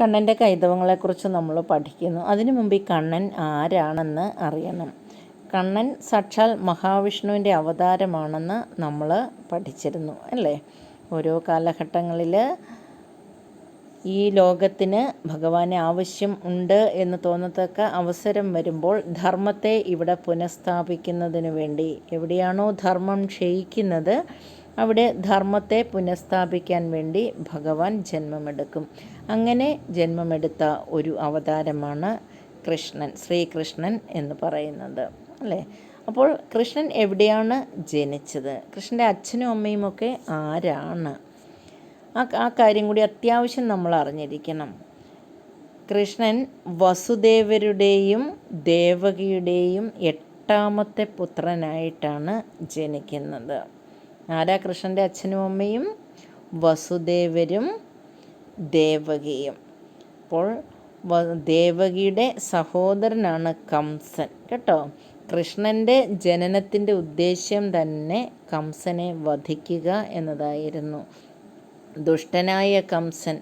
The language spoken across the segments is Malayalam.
കണ്ണന്റെ കൈതവങ്ങളെക്കുറിച്ച് നമ്മൾ പഠിക്കുന്നു. അതിനു മുമ്പ് ഈ കണ്ണൻ ആരാണെന്ന് അറിയണം. കണ്ണൻ സാക്ഷാൽ മഹാവിഷ്ണുവിന്റെ അവതാരമാണെന്ന് നമ്മൾ പഠിച്ചിരുന്നു അല്ലേ? ഓരോ കാലഘട്ടങ്ങളിൽ ഈ ലോകത്തിന് ഭഗവാനെ ആവശ്യം ഉണ്ട് എന്ന് തോന്നത്തക്ക അവസരം വരുമ്പോൾ ധർമ്മത്തെ ഇവിടെ പുനഃസ്ഥാപിക്കുന്നതിന് വേണ്ടി എവിടെയാണോ ധർമ്മം ക്ഷയിക്കുന്നത് അവിടെ ധർമ്മത്തെ പുനഃസ്ഥാപിക്കാൻ വേണ്ടി ഭഗവാൻ ജന്മമെടുക്കും. അങ്ങനെ ജന്മമെടുത്ത ഒരു അവതാരമാണ് കൃഷ്ണൻ ശ്രീകൃഷ്ണൻ എന്ന് പറയുന്നത് അല്ലേ? അപ്പോൾ കൃഷ്ണൻ എവിടെയാണ് ജനിച്ചത്? കൃഷ്ണന്റെ അച്ഛനും അമ്മയും ഒക്കെ ആരാണ്? ആ ആ കാര്യം കൂടി അത്യാവശ്യം നമ്മൾ അറിഞ്ഞിരിക്കണം. കൃഷ്ണൻ വസുദേവരുടെയും ദേവകിയുടെയും എട്ടാമത്തെ പുത്രനായിട്ടാണ് ജനിക്കുന്നത്. ആരാ കൃഷ്ണന്റെ അച്ഛനും അമ്മയും? വസുദേവരും ദേവകിയും. അപ്പോൾ ദേവകിയുടെ സഹോദരനാണ് കംസൻ. കേട്ടോ? കൃഷ്ണന്റെ ജനനത്തിന്റെ ഉദ്ദേശ്യം തന്നെ കംസനെ വധിക്കുക എന്നതായിരുന്നു. ദുഷ്ടനായ കംസൻ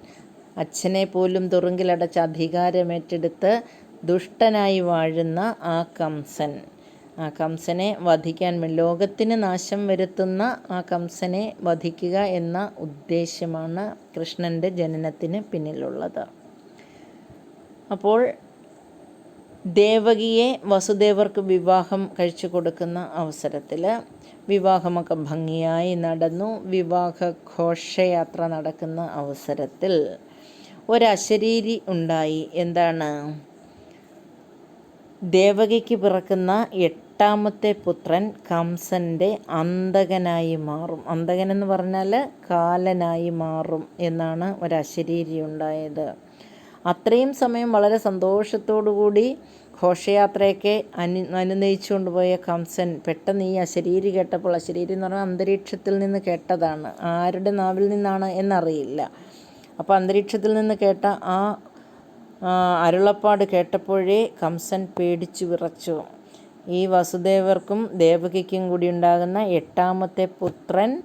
അച്ഛനെ പോലും തുറുങ്കിലടച്ച് അധികാരമേറ്റെടുത്ത് ദുഷ്ടനായി വാഴുന്ന ആ കംസൻ. ആ കംസനെ വധിക്കാൻ ലോകത്തിന് നാശം വരുത്തുന്ന ആ കംസനെ വധിക്കുക എന്ന ഉദ്ദേശ്യമാണ് കൃഷ്ണന്റെ ജനനത്തിന് പിന്നിലുള്ളത്. അപ്പോൾ ദേവകിയെ വസുദേവർക്ക് വിവാഹം കഴിച്ചു കൊടുക്കുന്ന അവസരത്തിൽ വിവാഹമൊക്കെ ഭംഗിയായി നടന്നു. വിവാഹ ഘോഷയാത്ര നടക്കുന്ന അവസരത്തിൽ ഒരശരീരി ഉണ്ടായി. എന്താണ്? ദേവകിക്ക് പിറക്കുന്ന എട്ടാമത്തെ പുത്രൻ കംസന്റെ അന്തകനായി മാറും. അന്തകൻ എന്ന് പറഞ്ഞാൽ കാലനായി മാറും എന്നാണ് ഒരശരീരി ഉണ്ടായത്. അത്രയും സമയം വളരെ കൂടി ഘോഷയാത്രയൊക്കെ അനു അനുനയിച്ചുകൊണ്ട് പോയ കംസൻ പെട്ടെന്ന് ഈ അശരീരി കേട്ടപ്പോൾ അശരീരി എന്ന് പറഞ്ഞാൽ അന്തരീക്ഷത്തിൽ നിന്ന് കേട്ടതാണ്. ആരുടെ നാവിൽ നിന്നാണ് എന്നറിയില്ല. അപ്പോൾ അന്തരീക്ഷത്തിൽ നിന്ന് കേട്ട ആ അരുളപ്പാട് കേട്ടപ്പോഴേ കംസൻ പേടിച്ചു വിറച്ചു. ഈ വസുദേവർക്കും ദേവകിക്കും കൂടി ഉണ്ടാകുന്ന എട്ടാമത്തെ പുത്രൻ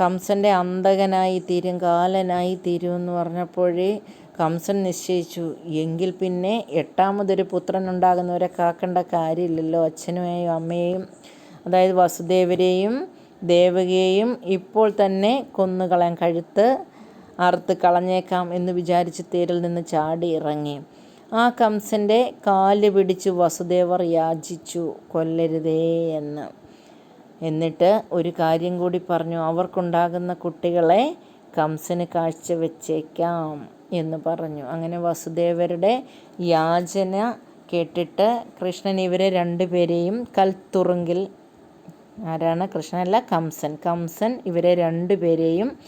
കംസന്റെ അന്തകനായി തീരും കാലനായി തീരും എന്ന് പറഞ്ഞപ്പോഴേ കംസൻ നിശ്ചയിച്ചു. എങ്കിൽ പിന്നെ എട്ടാമതൊരു പുത്രൻ ഉണ്ടാകുന്നവരെ കാക്കേണ്ട കാര്യമില്ലല്ലോ. അച്ഛനെയും അമ്മയെയും അതായത് വസുദേവരെയും ദേവകിയെയും ഇപ്പോൾ തന്നെ കൊന്നുകളയാൻ കഴുത്ത് അറുത്ത് കളഞ്ഞേക്കാം എന്ന് വിചാരിച്ച് തേരിൽ നിന്ന് ചാടി ഇറങ്ങി ആ കംസന്റെ കാൽ പിടിച്ച് വസുദേവർ യാചിച്ചു കൊല്ലരുതേ എന്ന്. എന്നിട്ട് ഒരു കാര്യം കൂടി പറഞ്ഞു അവർക്കുണ്ടാകുന്ന കുട്ടികളെ കംസന് കാഴ്ചവെച്ചേക്കാം എന്ന് പറഞ്ഞു. അങ്ങനെ വസുദേവരുടെ യാചന കേട്ടിട്ട് കൃഷ്ണൻ ഇവരെ രണ്ടുപേരെയും കൽത്തുറുങ്കിൽ ആരാണ്? കൃഷ്ണനല്ല കംസൻ. കംസൻ ഇവരെ രണ്ടുപേരെയും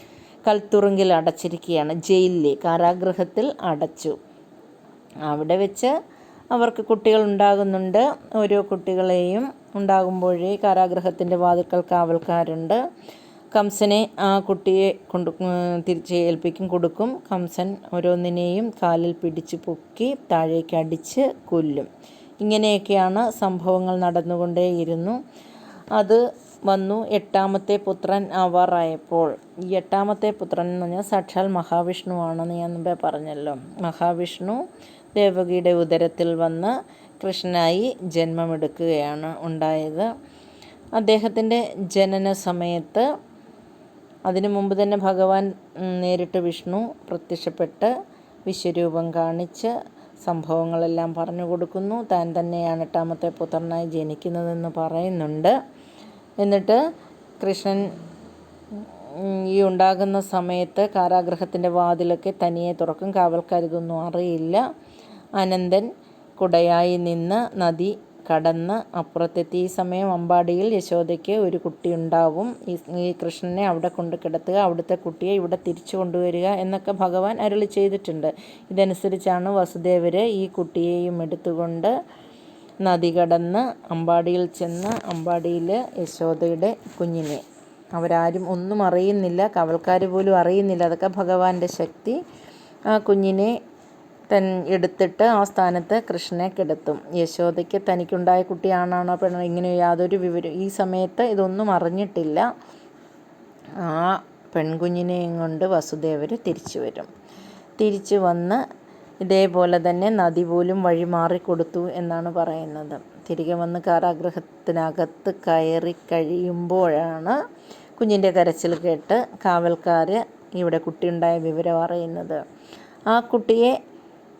കൽത്തുറുങ്കിൽ അടച്ചിരിക്കുകയാണ് ജയിലിൽ കാരാഗൃഹത്തിൽ അടച്ചു. അവിടെ വെച്ച് അവർക്ക് കുട്ടികൾ ഉണ്ടാകുന്നുണ്ട്. ഓരോ കുട്ടികളെയും ഉണ്ടാകുമ്പോഴേ കാരാഗ്രഹത്തിന്റെ വാതിൽക്കൽ കാവൽക്കാരുണ്ട്. കംസനെ ആ കുട്ടിയെ കൊണ്ട് തിരിച്ച് ഏൽപ്പിക്കും കൊടുക്കും. കംസൻ ഓരോന്നിനെയും കാലിൽ പിടിച്ച് പൊക്കി താഴേക്ക് അടിച്ച് കൊല്ലും. ഇങ്ങനെയൊക്കെയാണ് സംഭവങ്ങൾ നടന്നുകൊണ്ടേയിരുന്നു. അത് വന്നു എട്ടാമത്തെ പുത്രൻ ആവാറായപ്പോൾ. ഈ എട്ടാമത്തെ പുത്രൻ എന്ന് പറഞ്ഞാൽ സാക്ഷാൽ മഹാവിഷ്ണുവാണെന്ന് ഞാൻ മുമ്പേ പറഞ്ഞല്ലോ. മഹാവിഷ്ണു ദേവകിയുടെ ഉദരത്തിൽ വന്ന് കൃഷ്ണനായി ജന്മമെടുക്കുകയാണ് ഉണ്ടായത്. അദ്ദേഹത്തിന്റെ ജനന സമയത്ത് അതിനു മുമ്പ് തന്നെ ഭഗവാൻ നേരിട്ട് വിഷ്ണു പ്രത്യക്ഷപ്പെട്ട് വിശ്വരൂപം കാണിച്ച് സംഭവങ്ങളെല്ലാം പറഞ്ഞു കൊടുക്കുന്നു. താൻ തന്നെയാണ് എട്ടാമത്തെ പുത്രനായി ജനിക്കുന്നതെന്ന് പറയുന്നുണ്ട്. എന്നിട്ട് കൃഷ്ണൻ ഈ ഉണ്ടാകുന്ന സമയത്ത് കാരാഗ്രഹത്തിന്റെ വാതിലൊക്കെ തനിയെ തുറക്കും. കാവൽക്കാരിതൊന്നും അറിയില്ല. അനന്തൻ കുടയായി നിന്ന് നദി കടന്ന് അപ്പുറത്തെത്തി. ഈ സമയം അമ്പാടിയിൽ യശോദയ്ക്ക് ഒരു കുട്ടി ഉണ്ടാവും. ഈ കൃഷ്ണനെ അവിടെ കൊണ്ട് കിടത്തുക അവിടുത്തെ കുട്ടിയെ ഇവിടെ തിരിച്ചു കൊണ്ടുവരിക എന്നൊക്കെ ഭഗവാൻ അരുളി ചെയ്തിട്ടുണ്ട്. ഇതനുസരിച്ചാണ് വസുദേവർ ഈ കുട്ടിയെയും എടുത്തുകൊണ്ട് നദി കടന്ന് അമ്പാടിയിൽ ചെന്ന് അമ്പാടിയിൽ യശോദയുടെ കുഞ്ഞിനെ. അവരാരും ഒന്നും അറിയുന്നില്ല കവൽക്കാർ പോലും അറിയുന്നില്ല. അതൊക്കെ ഭഗവാന്റെ ശക്തി. ആ കുഞ്ഞിനെ തൻ എടുത്തിട്ട് ആ സ്ഥാനത്ത് കൃഷ്ണനെ കിടത്തും. യശോദയ്ക്ക് തനിക്കുണ്ടായ കുട്ടിയാണാണോ പെണ്ണോ ഇങ്ങനെ യാതൊരു വിവരം ഈ സമയത്ത് ഇതൊന്നും അറിഞ്ഞിട്ടില്ല. ആ പെൺകുഞ്ഞിനെയും കൊണ്ട് വസുദേവർ തിരിച്ചു വരും. തിരിച്ചു വന്ന് ഇതേപോലെ തന്നെ നദി പോലും വഴി മാറിക്കൊടുത്തു എന്നാണ് പറയുന്നത്. തിരികെ വന്ന് കാരാഗ്രഹത്തിനകത്ത് കയറി കഴിയുമ്പോഴാണ് കുഞ്ഞിന്റെ കരച്ചിൽ കേട്ട് കാവൽക്കാർ ഇവിടെ കുട്ടിയുണ്ടായ വിവരം അറിയുന്നത്. ആ കുട്ടിയെ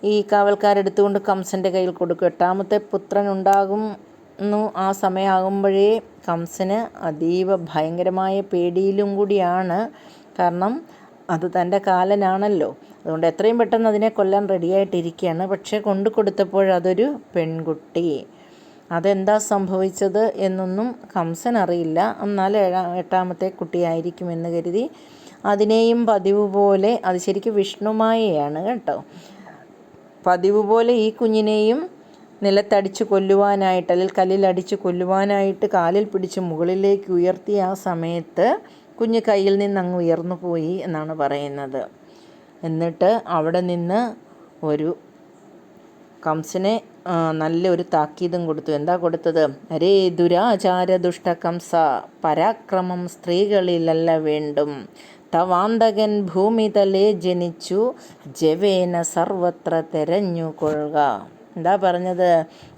ഈ കാവൽക്കാരെടുത്തുകൊണ്ട് കംസന്റെ കയ്യിൽ കൊടുക്കും. എട്ടാമത്തെ പുത്രൻ ഉണ്ടാകുന്നു ആ സമയമാകുമ്പോഴേ കംസന് അതീവ ഭയങ്കരമായ പേടിയിലും കൂടിയാണ്. കാരണം അത് തന്റെ കാലനാണല്ലോ. അതുകൊണ്ട് എത്രയും പെട്ടെന്ന് അതിനെ കൊല്ലാൻ റെഡിയായിട്ടിരിക്കുകയാണ്. പക്ഷേ കൊണ്ടു കൊടുത്തപ്പോൾ അതൊരു പെൺകുട്ടി. അതെന്താ സംഭവിച്ചത് എന്നൊന്നും കംസൻ അറിയില്ല. എന്നാൽ ഏഴാ എട്ടാമത്തെ കുട്ടിയായിരിക്കുമെന്ന് കരുതി അതിനെയും പതിവ് പോലെ അത് ശരിക്കും വിഷ്ണുമായയാണ് കേട്ടോ. പതിവ് പോലെ ഈ കുഞ്ഞിനെയും നിലത്തടിച്ച് കൊല്ലുവാനായിട്ട് അല്ലെങ്കിൽ കല്ലിലടിച്ച് കൊല്ലുവാനായിട്ട് കാലിൽ പിടിച്ച് മുകളിലേക്ക് ഉയർത്തിയ ആ സമയത്ത് കുഞ്ഞ് കയ്യിൽ നിന്ന് അങ്ങ് ഉയർന്നു പോയി എന്നാണ് പറയുന്നത്. എന്നിട്ട് അവിടെ നിന്ന് ഒരു കംസനെ നല്ലൊരു താക്കീതും കൊടുത്തു. എന്താ കൊടുത്തത്? അരേ ദുരാചാര ദുഷ്ട കംസ പരാക്രമം സ്ത്രീകളിലല്ല വേണ്ടും. തവാന്തകൻ ഭൂമിതലേ ജനിച്ചു ജവേന സർവത്ര തെരഞ്ഞുകൊള്ളുക എന്താ പറഞ്ഞത്?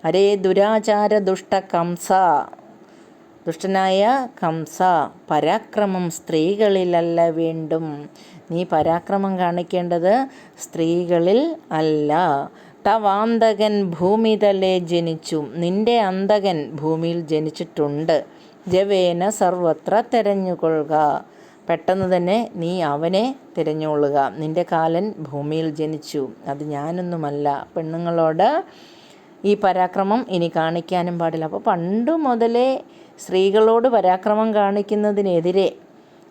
അരേ ദുരാചാര ദുഷ്ട കംസ ദുഷ്ടനായ കംസ പരാക്രമം സ്ത്രീകളിലല്ല വേണ്ടും. നീ പരാക്രമം കാണിക്കേണ്ടത് സ്ത്രീകളിൽ അല്ല. തവാന്തകൻ ഭൂമിതലേ ജനിച്ചു. നിന്റെ അന്തകൻ ഭൂമിയിൽ ജനിച്ചിട്ടുണ്ട്. ജവേന സർവത്ര തെരഞ്ഞുകൊള്ളുക. പെട്ടെന്ന് തന്നെ നീ അവനെ തിരഞ്ഞുകൊള്ളുക നിന്റെ കാലൻ ഭൂമിയിൽ ജനിച്ചു. അത് ഞാനൊന്നുമല്ല. പെണ്ണുങ്ങളോട് ഈ പരാക്രമം ഇനി കാണിക്കാനും പാടില്ല. അപ്പോൾ പണ്ട് മുതലേ സ്ത്രീകളോട് പരാക്രമം കാണിക്കുന്നതിനെതിരെ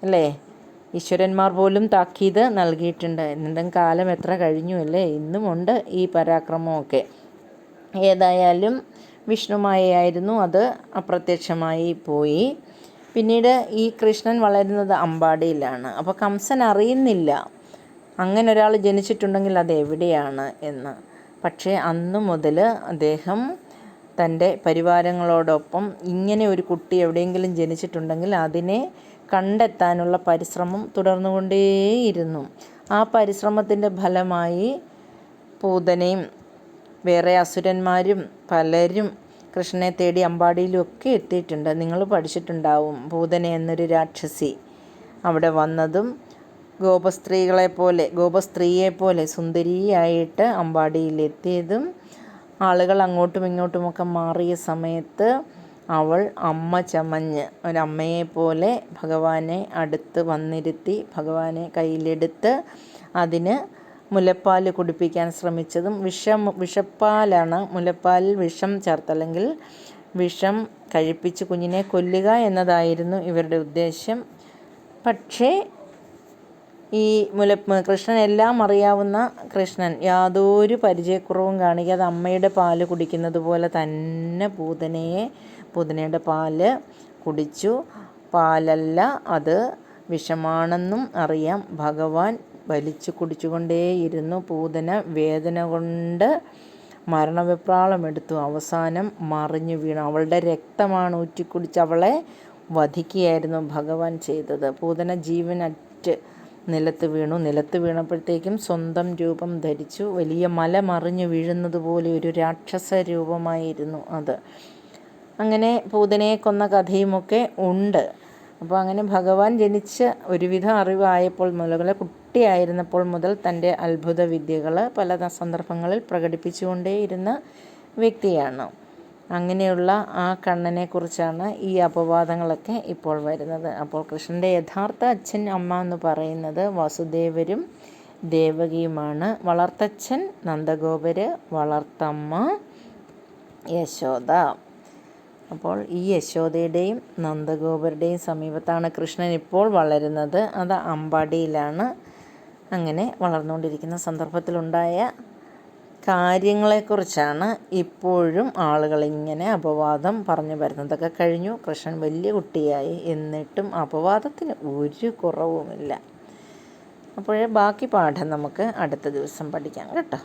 അല്ലേ? ഈശ്വരന്മാർ പോലും താക്കീത് നൽകിയിട്ടുണ്ട്. എന്നിട്ടും കാലം എത്ര കഴിഞ്ഞു അല്ലേ? ഇന്നുമുണ്ട് ഈ പരാക്രമമൊക്കെ. ഏതായാലും വിഷ്ണുമായായിരുന്നു അത് അപ്രത്യക്ഷമായി പോയി. പിന്നീട് ഈ കൃഷ്ണൻ വളരുന്നത് അമ്പാടിയിലാണ്. അപ്പോൾ കംസൻ അറിയുന്നില്ല. അങ്ങനെ ഒരാൾ ജനിച്ചിട്ടുണ്ടെങ്കിൽ അത് എവിടെയാണ് എന്ന്. പക്ഷേ അന്നു മുതൽ അദ്ദേഹം തന്റെ പരിവാരങ്ങളോടൊപ്പം ഇങ്ങനെ ഒരു കുട്ടി എവിടെയെങ്കിലും ജനിച്ചിട്ടുണ്ടെങ്കിൽ അതിനെ കണ്ടെത്താനുള്ള പരിശ്രമം തുടർന്നുകൊണ്ടേയിരുന്നു. ആ പരിശ്രമത്തിന്റെ ഫലമായി പൂതനയും വേറെ അസുരന്മാരും പലരും കൃഷ്ണനെ തേടി അമ്പാടിയിലുമൊക്കെ എത്തിയിട്ടുണ്ട്. നിങ്ങൾ പഠിച്ചിട്ടുണ്ടാവും പൂതന എന്നൊരു രാക്ഷസി അവിടെ വന്നതും ഗോപസ്ത്രീകളെ പോലെ ഗോപസ്ത്രീയെ പോലെ സുന്ദരിയായിട്ട് അമ്പാടിയിലെത്തിയതും ആളുകൾ അങ്ങോട്ടും ഇങ്ങോട്ടുമൊക്കെ മാറിയ സമയത്ത് അവൾ അമ്മ ചമഞ്ഞ്. ഒരമ്മയെ പോലെ ഭഗവാനെ അടുത്ത് വന്നിരുത്തി ഭഗവാനെ കയ്യിലെടുത്ത് അതിന് മുലപ്പാൽ കുടിപ്പിക്കാൻ ശ്രമിച്ചതും വിഷം വിഷപ്പാലാണ് മുലപ്പാലിൽ വിഷം ചേർത്ത് അല്ലെങ്കിൽ വിഷം കഴിപ്പിച്ച് കുഞ്ഞിനെ കൊല്ലുക എന്നതായിരുന്നു ഇവരുടെ ഉദ്ദേശം. പക്ഷേ ഈ മുല കൃഷ്ണൻ എല്ലാം അറിയാവുന്ന കൃഷ്ണൻ യാതൊരു പരിചയക്കുറവും കാണിക്കാതെ അമ്മയുടെ പാൽ കുടിക്കുന്നത് പോലെ തന്നെ പൂതനയെ പൂതനയുടെ പാൽ കുടിച്ചു. പാലല്ല അത് വിഷമാണെന്നും അറിയാം. ഭഗവാൻ വലിച്ചു കുടിച്ചുകൊണ്ടേയിരുന്നു. പൂതന വേദന കൊണ്ട് മരണവിപ്രാളം എടുത്തു. അവസാനം മറിഞ്ഞു വീണു. അവളുടെ രക്തമാണ് ഊറ്റിക്കുടിച്ച് അവളെ വധിക്കുകയായിരുന്നു ഭഗവാൻ ചെയ്തത്. പൂതന ജീവനറ്റ് നിലത്ത് വീണു. നിലത്ത് വീണപ്പോഴത്തേക്കും സ്വന്തം രൂപം ധരിച്ചു. വലിയ മല മറിഞ്ഞു വീഴുന്നത് പോലെ ഒരു രാക്ഷസ രൂപമായിരുന്നു അത്. അങ്ങനെ പൂതനയെ കൊന്ന കഥയുമൊക്കെ ഉണ്ട്. അപ്പോൾ അങ്ങനെ ഭഗവാൻ ജനിച്ച് ഒരുവിധം അറിവായപ്പോൾ മുതൽ കുട്ടിയായിരുന്നപ്പോൾ മുതൽ തന്റെ അത്ഭുത വിദ്യകൾ പല സന്ദർഭങ്ങളിൽ പ്രകടിപ്പിച്ചുകൊണ്ടേയിരുന്ന വ്യക്തിയാണ്. അങ്ങനെയുള്ള ആ കണ്ണനെക്കുറിച്ചാണ് ഈ അപവാദങ്ങളൊക്കെ ഇപ്പോൾ വരുന്നത്. അപ്പോൾ കൃഷ്ണന്റെ യഥാർത്ഥ അച്ഛൻ അമ്മ എന്ന് പറയുന്നത് വസുദേവരും ദേവകിയുമാണ്. വളർത്തച്ഛൻ നന്ദഗോപര് വളർത്തമ്മ യശോദ. അപ്പോൾ ഈ യശോദയുടെയും നന്ദഗോപരുടെയും സമീപത്താണ് കൃഷ്ണൻ ഇപ്പോൾ വളരുന്നത്. അത് അമ്പാടിയിലാണ്. അങ്ങനെ വളർന്നുകൊണ്ടിരിക്കുന്ന സന്ദർഭത്തിലുണ്ടായ കാര്യങ്ങളെക്കുറിച്ചാണ് ഇപ്പോഴും ആളുകൾ ഇങ്ങനെ അപവാദം പറഞ്ഞു വരുന്നതൊക്കെ കഴിഞ്ഞു. കൃഷ്ണൻ വലിയ കുട്ടിയായി. എന്നിട്ടും അപവാദത്തിന് ഒരു കുറവുമില്ല. അപ്പോഴേ ബാക്കി പാഠം നമുക്ക് അടുത്ത ദിവസം പഠിക്കാം കേട്ടോ.